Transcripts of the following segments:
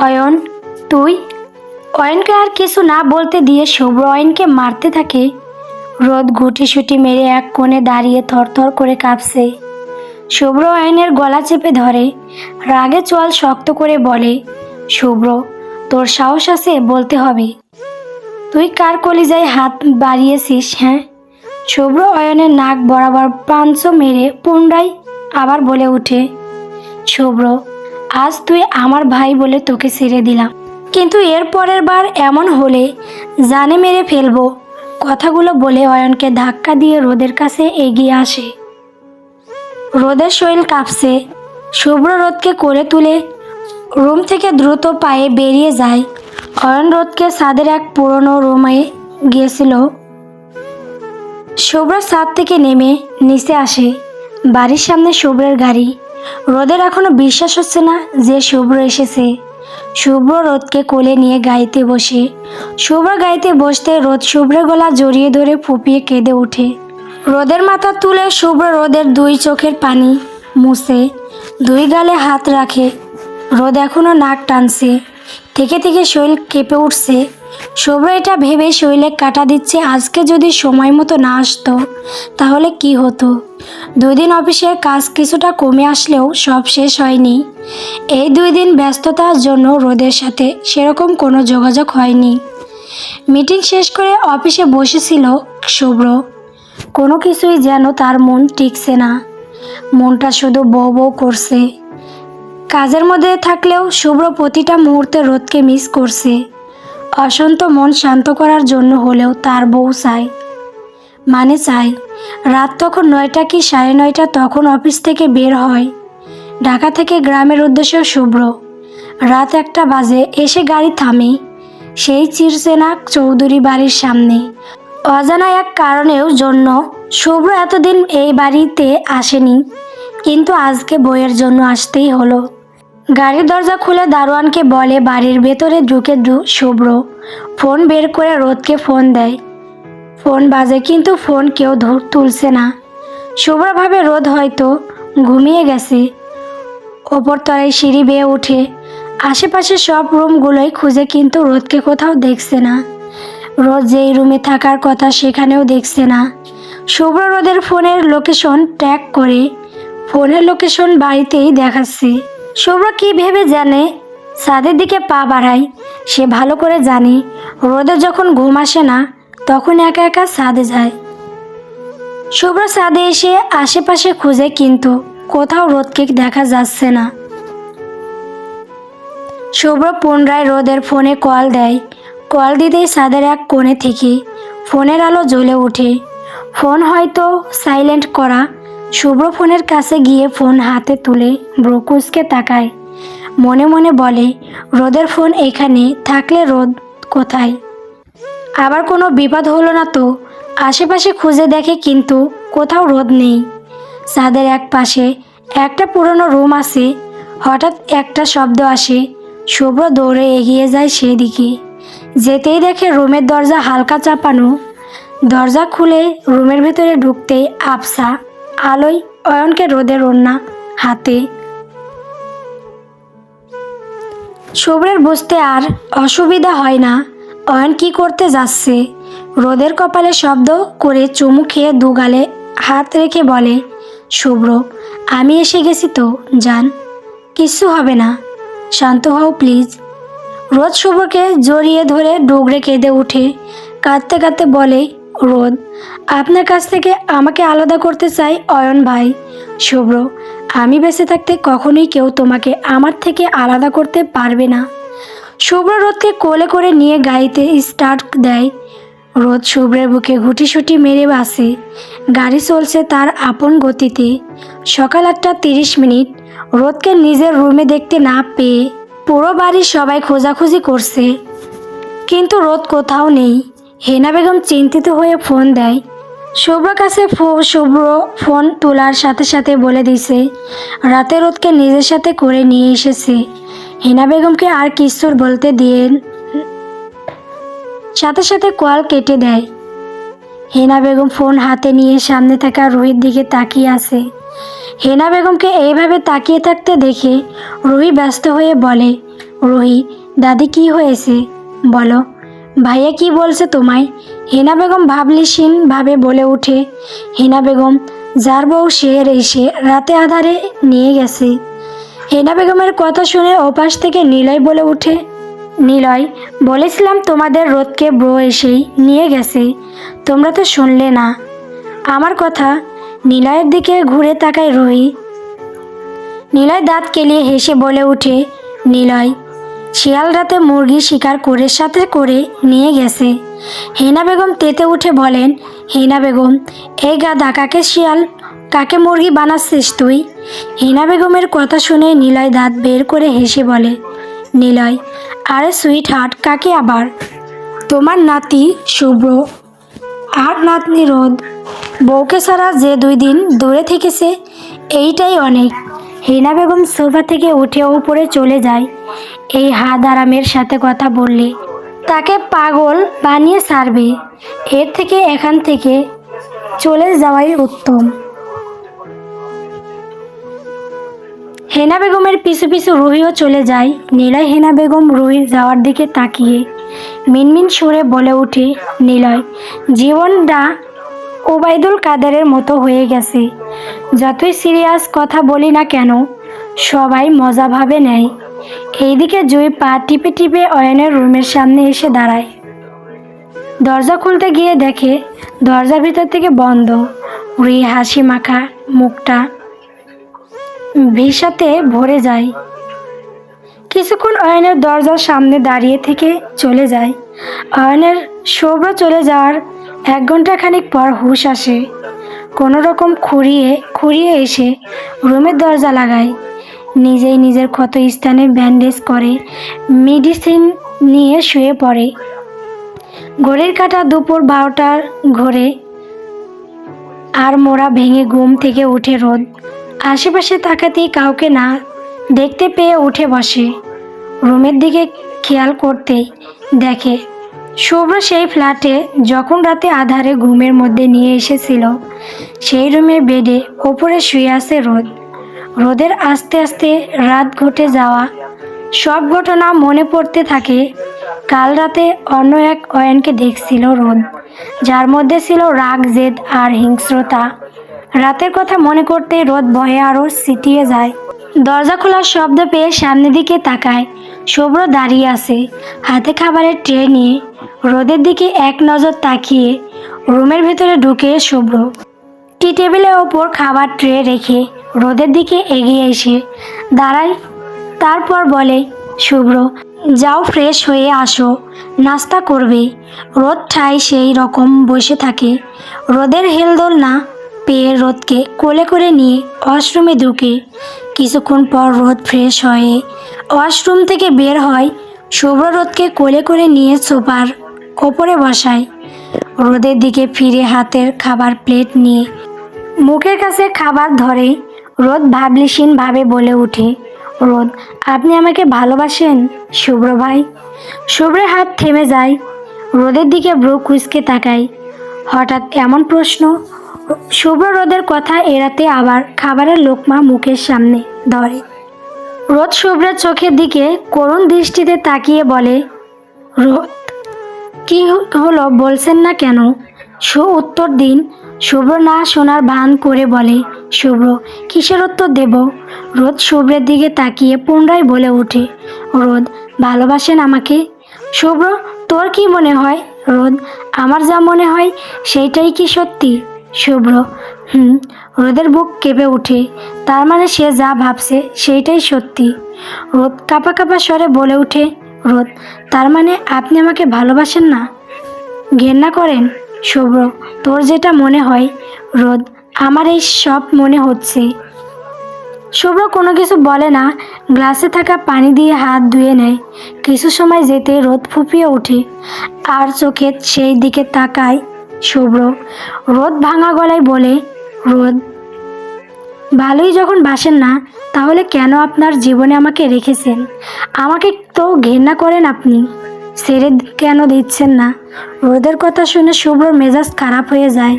অয়ন, তুই? অয়নকে আর কিছু না বলতে দিয়ে শুভ্র অয়নকে মারতে থাকে। রোদ গুটি সুটি মেরে এক কোণে দাঁড়িয়ে থরথর করে কাঁপছে। শুভ্র অয়নের গলা চেপে ধরে। রাগে চোয়াল শক্ত করে বলে, শুভ্র, তোর সাহস আছে বলতে হবে। তুই কার কলিজায় হাত বাড়িয়েছিস হ্যাঁ? শুভ্র অয়নের নাক বরাবর পাঞ্চ মেরে পুনরায় আবার বলে ওঠে শুভ্র আজ তুই আমার ভাই বলে তোকে ছেড়ে দিলাম। কিন্তু এর পরের বার এমন হলে জানে মেরে ফেলব। কথাগুলো বলে অয়নকে ধাক্কা দিয়ে রোদের কাছে এগিয়ে আসে। রোদের শরীর কাঁপছে। শুভ্র রোদকে করে তুলে রুম থেকে দ্রুত পায়ে বেরিয়ে যায়। অয়ন রোদকে ছাদের এক পুরনো রুমে গিয়েছিল। শুভ্র ছাদ থেকে নেমে নিচে আসে। বাড়ির সামনে শুভ্রের গাড়ি। রোদের এখনও বিশ্বাস হচ্ছে না যে শুভ্র এসেছে। শুভ্র রোদকে কোলে নিয়ে গাইতে বসে। শুভ্র গাইতে বসতে রোদ শুভ্রের গলা জড়িয়ে ধরে ফুপিয়ে কেঁদে ওঠে। রোদের মাথা তুলে শুভ্র রোদের দুই চোখের পানি মুছে, দুই গালে হাত রাখে। রোদ এখনও নাক টানছে, থেকে থেকে শরীর কেঁপে উঠছে। শুভ্র এটা ভেবে শৈলে কাটা দিচ্ছে, আজকে যদি সময় মতো না আসতো, তাহলে কি হতো? দুই দিন অফিসের কাজ কিছুটা কমে আসলেও সব শেষ হয়নি। এই দুই দিন ব্যস্ততার জন্য রোদের সাথে সেরকম কোনো যোগাযোগ হয়নি। মিটিং শেষ করে অফিসে বসেছিল শুভ্র। কোনো কিছুই যেন তার মন টিকছে না। মনটা শুধু বউ বউ করছে। কাজের মধ্যে থাকলেও শুভ্র প্রতিটা মুহূর্তে রোদকে মিস করছে। অশান্ত মন শান্ত করার জন্য হলেও তার বউ চায় মানে চায় রাত তখন নয়টা কি সাড়ে নয়টা তখন অফিস থেকে বের হয়। ঢাকা থেকে গ্রামের উদ্দেশ্যে শুভ্র। রাত একটা বাজে, এসে গাড়ি থামে। সেই চিরসেনা চৌধুরী বাড়ির সামনে। অজানা এক কারণেও জন্য শুভ্র এতদিন এই বাড়িতে আসেনি, কিন্তু আজকে বইয়ের জন্য আসতেই হলো। গাড়ির দরজা খুলে দারোয়ানকে বলে, বাড়ির ভেতরে ঢুকে শুভ্র। ফোন বের করে রোদকে ফোন দেয়। ফোন বাজে কিন্তু ফোন কেউ তুলছে না। শুভ্রভাবে রোদ হয়তো ঘুমিয়ে গেছে। ওপর তলায় সিঁড়ি বেয়ে উঠে। আশেপাশে সব রুমগুলোই খুঁজে কিন্তু রোদকে কোথাও দেখছে না। রোদ যেই রুমে থাকার কথা সেখানেও দেখছে না। শুভ্র রোদের ফোনের লোকেশন ট্র্যাক করে। ফোনের লোকেশন বাড়িতেই দেখাচ্ছে। শুভ্র কি ভেবে জানে? ছাদের দিকে পা বাড়ায়। সে ভালো করে জানে, রোদে যখন ঘুম আসে না, তখন একা একা ছাদে যায়। শুভ্র ছাদে এসে আশেপাশে খুঁজে কিন্তু কোথাও রোদকে দেখা যাচ্ছে না। শুভ্র পুনরায় রোদের ফোনে কল দেয়। কল দিতেই ছাদের এক কোণে থেকে ফোনের আলো জ্বলে ওঠে। ফোন হয়তো সাইলেন্ট করা শুভ্র ফোনের কাছে গিয়ে ফোন হাতে তুলে ব্রকুসকে তাকায়। মনে মনে বলে, রোদের ফোন এখানে থাকলে রোদ কোথায়? আবার কোনো বিপদ হলো না তো। আশেপাশে খুঁজে দেখে কিন্তু কোথাও রোদ নেই। ছাদের এক পাশে একটা পুরনো রুম আছে। হঠাৎ একটা শব্দ আসে। শুভ্র দৌড়ে এগিয়ে যায় সেদিকে। যেতেই দেখে রুমের দরজা হালকা চাপানো। দরজা খুলে রুমের ভেতরে ঢুকতেই আফসা আলোয় অয়নকে রোদের ওড়না হাতে। শুভ্রের বুঝতে আর অসুবিধা হয় না। অয়ন কি করতে যাচ্ছে? রোদের কপালে শব্দ করে চুমু খেয়ে দুগালে হাত রেখে বলে, শুভ্র, আমি এসে গেছি তো, যান। কিচ্ছু হবে না। শান্ত হও, প্লিজ। রোদ শুভ্রকে জড়িয়ে ধরে ডুগরে কেঁদে উঠে, কাঁদতে কাঁদতে বলে রোদ। আপনার কাছ থেকে আমাকে আলাদা করতে চাই অয়ন ভাই। শুভ্র, আমি বেঁচে থাকতে কখনোই কেউ তোমাকে আমার থেকে আলাদা করতে পারবে না। শুভ্র রোদকে কোলে করে নিয়ে গাড়িতে স্টার্ট দেয়। রোদ শুভ্রের বুকে ঘুটিসুটি মেরে বাসে। গাড়ি চলছে তার আপন গতিতে। সকাল আটটা তিরিশ মিনিট। রোদকে নিজের রুমে দেখতে না পেয়ে পুরো বাড়ির সবাই খোঁজাখুঁজি করছে। কিন্তু রোদ কোথাও নেই। হেনা বেগম চিন্তিত হয়ে ফোন দেয়। শুভ্র কাছে শুভ্র ফোন তোলার সাথে সাথে বলে দিছে রাতে রোদকে নিজের সাথে করে নিয়ে এসেছে। হেনা বেগমকে আর কিশোর বলতে দিয়ে সাথে সাথে কল কেটে দেয়। হেনা বেগম ফোন হাতে নিয়ে সামনে থাকা রুহির দিকে তাকিয়ে আছে। হেনা বেগমকে এইভাবে তাকিয়ে থাকতে দেখে রুহি ব্যস্ত হয়ে বলে রুহি দাদি কি হয়েছে? বলো। ভাইয়া কি বলছে তোমায়? হেনা বেগম ভাবলিসীন ভাবে বলে ওঠে হেনা বেগম, যার বউ শের এসে রাতে আধারে নিয়ে গেছে। হেনা বেগমের কথা শুনে ওপাশ থেকে নিলয় বলে ওঠে নিলয়, বলেছিলাম তোমাদের রোদকে ব্রো এসেই নিয়ে গেছে, তোমরা তো শুনলে না। আমার কথা নিলয়ের দিকে ঘুরে তাকায় রুহি। নিলয় দাঁত কেলিয়ে হেসে বলে ওঠে নিলয় শিয়াল রাতে মুরগি শিকার করে সাথে করে নিয়ে গেছে। হেনা বেগম তেতে উঠে বলেন, হেনা বেগম, এই গাদা কাকে শিয়াল? কাকে মুরগি বানাচ্ছিস তুই? হেনা বেগমের কথা শুনে নিলয় দাঁত বের করে হেসে বলে, নিলয়, আরে সুইট হার্ট কাকে আবার? তোমার নাতি, শুভ্র। আর নাতনি রোদ। বউকে ছাড়া যে দুই দিন দূরে থেকেছে, এইটাই অনেক। হেনা বেগম সোফা থেকে উঠে উপরে চলে যায়। এই হাত আরামের সাথে কথা বললে, তাকে পাগল বানিয়ে ছাড়বে। এর থেকে এখান থেকে চলে যাওয়াই উত্তম। হেনা বেগমের পিছু পিছু রুহিও চলে যায়। নীলয় হেনা বেগম রুহির যাওয়ার দিকে তাকিয়ে মিনমিন সুরে বলে উঠে নিলয়, জীবনটা ওবায়দুল কাদেরের মতো হয়ে গেছে। যতই সিরিয়াস কথা বলি না কেন, সবাই মজাভাবে নেয়। এইদিকে জুই পা টিপে টিপে অয়নের রুমের সামনে এসে দাঁড়ায়। দরজা খুলতে গিয়ে দেখে দরজার ভিতর থেকে বন্ধ। রুই হাসি মাখা, মুখটা ভিসাতে ভরে যায়। কিছুক্ষণ অয়নের দরজার সামনে দাঁড়িয়ে থেকে চলে যায়। অয়নের শুভ্র চলে যাওয়ার এক ঘণ্টা খানিক পর হুশ আসে। কোনো রকম খুঁড়িয়ে খুঁড়িয়ে এসে রুমের দরজা লাগায়। নিজেই নিজের ক্ষত স্থানে ব্যান্ডেজ করে মেডিসিন নিয়ে শুয়ে পড়ে। ঘড়ির কাটা দুপুর বারোটার ঘরে আর মোড়া ভেঙে ঘুম থেকে উঠে রোদ। আশেপাশে তাকাতেই কাউকে না দেখতে পেয়ে উঠে বসে। রুমের দিকে খেয়াল করতেই দেখে, শুভ্র সেই ফ্ল্যাটে যখন রাতে আধারে ঘুমের মধ্যে নিয়ে এসেছিল, সেই রুমের বেডে ওপরে শুয়ে আছে রোদ। রোদের আস্তে আস্তে রাত ঘটে যাওয়া। সব ঘটনা মনে পড়তে থাকে। কাল রাতে অন্য এক অয়নকে দেখছিল রোদ, যার মধ্যে ছিল রাগ, জেদ আর হিংস্রতা। রাতের কথা মনে করতে রোদ ভয়ে আরও সিটিয়ে যায়। দরজা খোলার শব্দ পেয়ে সামনের দিকে তাকায়। শুভ্র দাঁড়িয়ে আছে, হাতে খাবারের ট্রে নিয়ে। রোদের দিকে এক নজর তাকিয়ে রুমের ভেতরে ঢুকে শুভ্র। টি টেবিলের ওপর খাবার ট্রে রেখে রোদের দিকে এগিয়ে এসে দাঁড়ায়। তারপর বলে, শুভ্র, যাও ফ্রেশ হয়ে আসো। নাস্তা করবে। রোদ ঠাই সেই রকম বসে থাকে। রোদের হেলদোল না পেয়ে রোদকে কোলে করে নিয়ে ওয়াশরুমে ঢুকে। কিছুক্ষণ পর রোদ ফ্রেশ হয়ে ওয়াশরুম থেকে বের হয়। শুভ্র রোদকে কোলে করে নিয়ে সোফার ওপরে বসায়। রোদের দিকে ফিরে হাতের খাবার প্লেট নিয়ে মুখের কাছে খাবার ধরে রোদ ভাবলিসীন ভাবে বলে ওঠে রোদ, আপনি আমাকে ভালোবাসেন? শুভ্র ভাই। শুভ্রের হাত থেমে যায়। রোদের দিকে ব্রু কুচকে তাকায়। হঠাৎ এমন প্রশ্ন। শুভ্র রোদের কথা এড়াতে আবার খাবারের লোকমা মুখের সামনে ধরে। রোদ শুভ্রের চোখের দিকে করুণ দৃষ্টিতে তাকিয়ে বলে, রোদ, কি হলো বলছেন না কেন? সু উত্তর দিন। শুভ্র না শোনার ভান করে বলে, শুভ্র, কিসের উত্তর দেব? রোদ শুভ্রের দিকে তাকিয়ে পুনরায় বলে ওঠে, রোদ, ভালোবাসেন আমাকে? শুভ্র, তোর কি মনে হয়? রোদ, আমার যা মনে হয় সেইটাই কি সত্যি? শুভ্র, হুম, রোদের বুক কেঁপে ওঠে, তার মানে সে যা ভাবছে সেইটাই সত্যি। রোদ কাপা কাপা স্বরে বলে ওঠে, রোদ, তার মানে আপনি আমাকে ভালোবাসেন না? ঘেন্না করেন? শুভ্র, তোর যেটা মনে হয়, রোদ, আমার এই সব মনে হচ্ছে। শুভ্র কোনো কিছু বলে না, গ্লাসে থাকা পানি দিয়ে হাত ধুয়ে নেয়। কিছু সময় যেতে রোদ ফুপিয়ে ওঠে, আর চোখে সেই দিকে তাকায় শুভ্র। রোদ ভাঙা গলায় বলে, রোদ, ভালোই যখন বাসেন না, তাহলে কেন আপনার জীবনে আমাকে রেখেছেন? আমাকে তো ঘেন্না করেন আপনি। ছেড়ে কেন দিচ্ছেন না? রোদের কথা শুনে শুভ্রর মেজাজ খারাপ হয়ে যায়।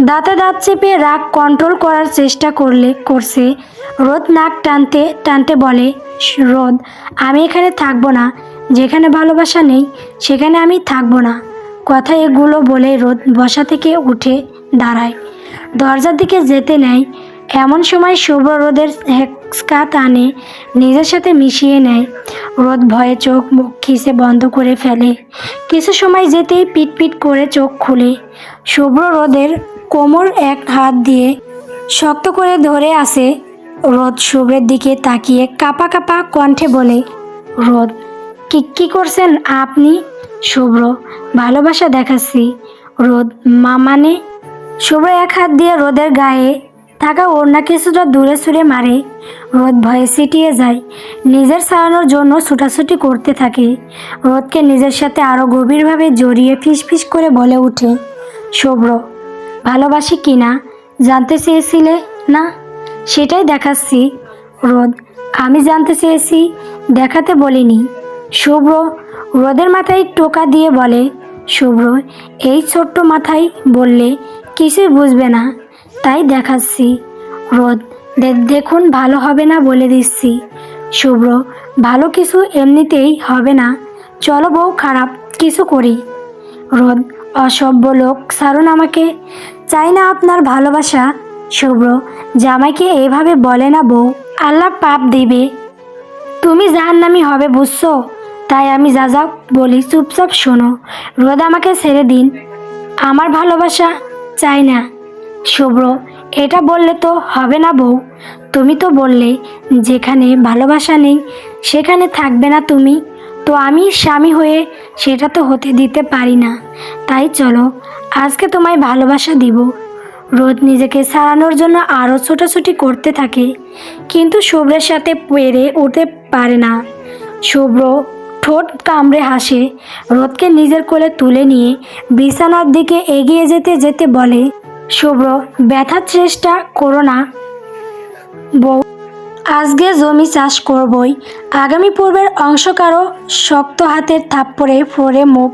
দাঁতে দাঁত চেপে রাগ কন্ট্রোল করার চেষ্টা করলে, করছে। রোদ নাক টানতে টানতে বলে, রোদ, আমি এখানে থাকব না। যেখানে ভালোবাসা নেই, সেখানে আমি থাকব না। কথা এগুলো বলে রোদ বসা থেকে উঠে দাঁড়ায়। দরজার দিকে যেতে নেয় এমন সময় শুভ্র রোদের হেক্সকা টানে নিজের সাথে মিশিয়ে নেয়। রোদ ভয়ে চোখ মুখ খিসে বন্ধ করে ফেলে। কিছু সময় যেতেই পিট পিট করে চোখ খুলে। শুভ্র রোদের কোমর এক হাত দিয়ে শক্ত করে ধরে আসে। রোদ শুভ্রের দিকে তাকিয়ে কাপা কাপা কণ্ঠে বলে, রোদ, কি, কী করছেন আপনি? শুভ্র, ভালোবাসা দেখাচ্ছি। রোদ, মা মানে? শুভ্র এক হাত দিয়ে রোদের গায়ে থাকা ওড়না কিছুটা দূরে সুরে মারে। রোদ ভয়ে সিটিয়ে যায়। নিজের সারানোর জন্য ছুটাছুটি করতে থাকে। রোদকে নিজের সাথে আরও গভীরভাবে জড়িয়ে ফিস ফিস করে বলে ওঠে, শুভ্র, ভালোবাসি কি না? জানতে চেয়েছিলে না? সেটাই দেখাচ্ছি। রোদ, আমি জানতে চেয়েছি, দেখাতে বলিনি। শুভ্র, রোদের মাথায় টোকা দিয়ে বলে, শুভ্র, এই ছোট্ট মাথায় বললে কিছুই বুঝবে না? তাই দেখাচ্ছি। রোদ দেখুন ভালো হবে না বলে দিচ্ছি। শুভ্র, ভালো কিছু এমনিতেই হবে না। চলো বউ, খারাপ কিছু করি। রোদ, অসভ্য লোক সারুন আমাকে। চাই না আপনার ভালোবাসা। শুভ্র, জামাইকে এভাবে বলে না বউ। আল্লাহ পাপ দিবে। তুমি যার নামি হবে, বুঝছ? তাই আমি যা যা বলি, চুপচাপ শোনো। রোদ আমাকে ছেড়ে দিন। আমার ভালোবাসা চাই না। শুভ্র, এটা বললে তো হবে না বউ। তুমি তো বললে, যেখানে ভালোবাসা নেই, সেখানে থাকবে না তুমি। তো আমি স্বামী হয়ে সেটা তো হতে দিতে পারি না। তাই চলো, আজকে তোমায় ভালোবাসা দিব। রোদ নিজেকে সারানোর জন্য আরও ছোটাছুটি করতে থাকে, কিন্তু শুভ্রের সাথে পেরে উঠতে পারে না। শুভ্র ঠোঁট কামড়ে হাসে, রোদকে নিজের কোলে তুলে নিয়ে বিছানার দিকে এগিয়ে যেতে যেতে বলে শুভ্র, ব্যথার চেষ্টা করো না। বউ, আজকে জমি চাষ করবই। আগামী পূর্বের অংশ কারও শক্ত হাতের থাপ্পড়ে ফোরে মুখ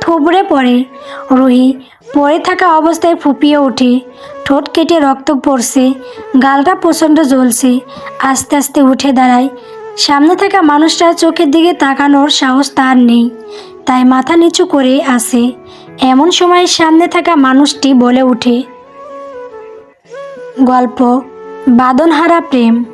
থুবড়ে পড়ে। রুহি, পড়ে থাকা অবস্থায় ফুপিয়ে ওঠে ঠোঁট কেটে রক্ত পড়ছে, গালটা প্রচণ্ড জ্বলছে। আস্তে আস্তে উঠে দাঁড়ায়। সামনে থাকা মানুষটার চোখের দিকে তাকানোর সাহস তার নেই। তাই মাথা নিচু করে আসে এমন সময় সামনে থাকা মানুষটি বলে উঠে গল্প বাদনহারা প্রেম।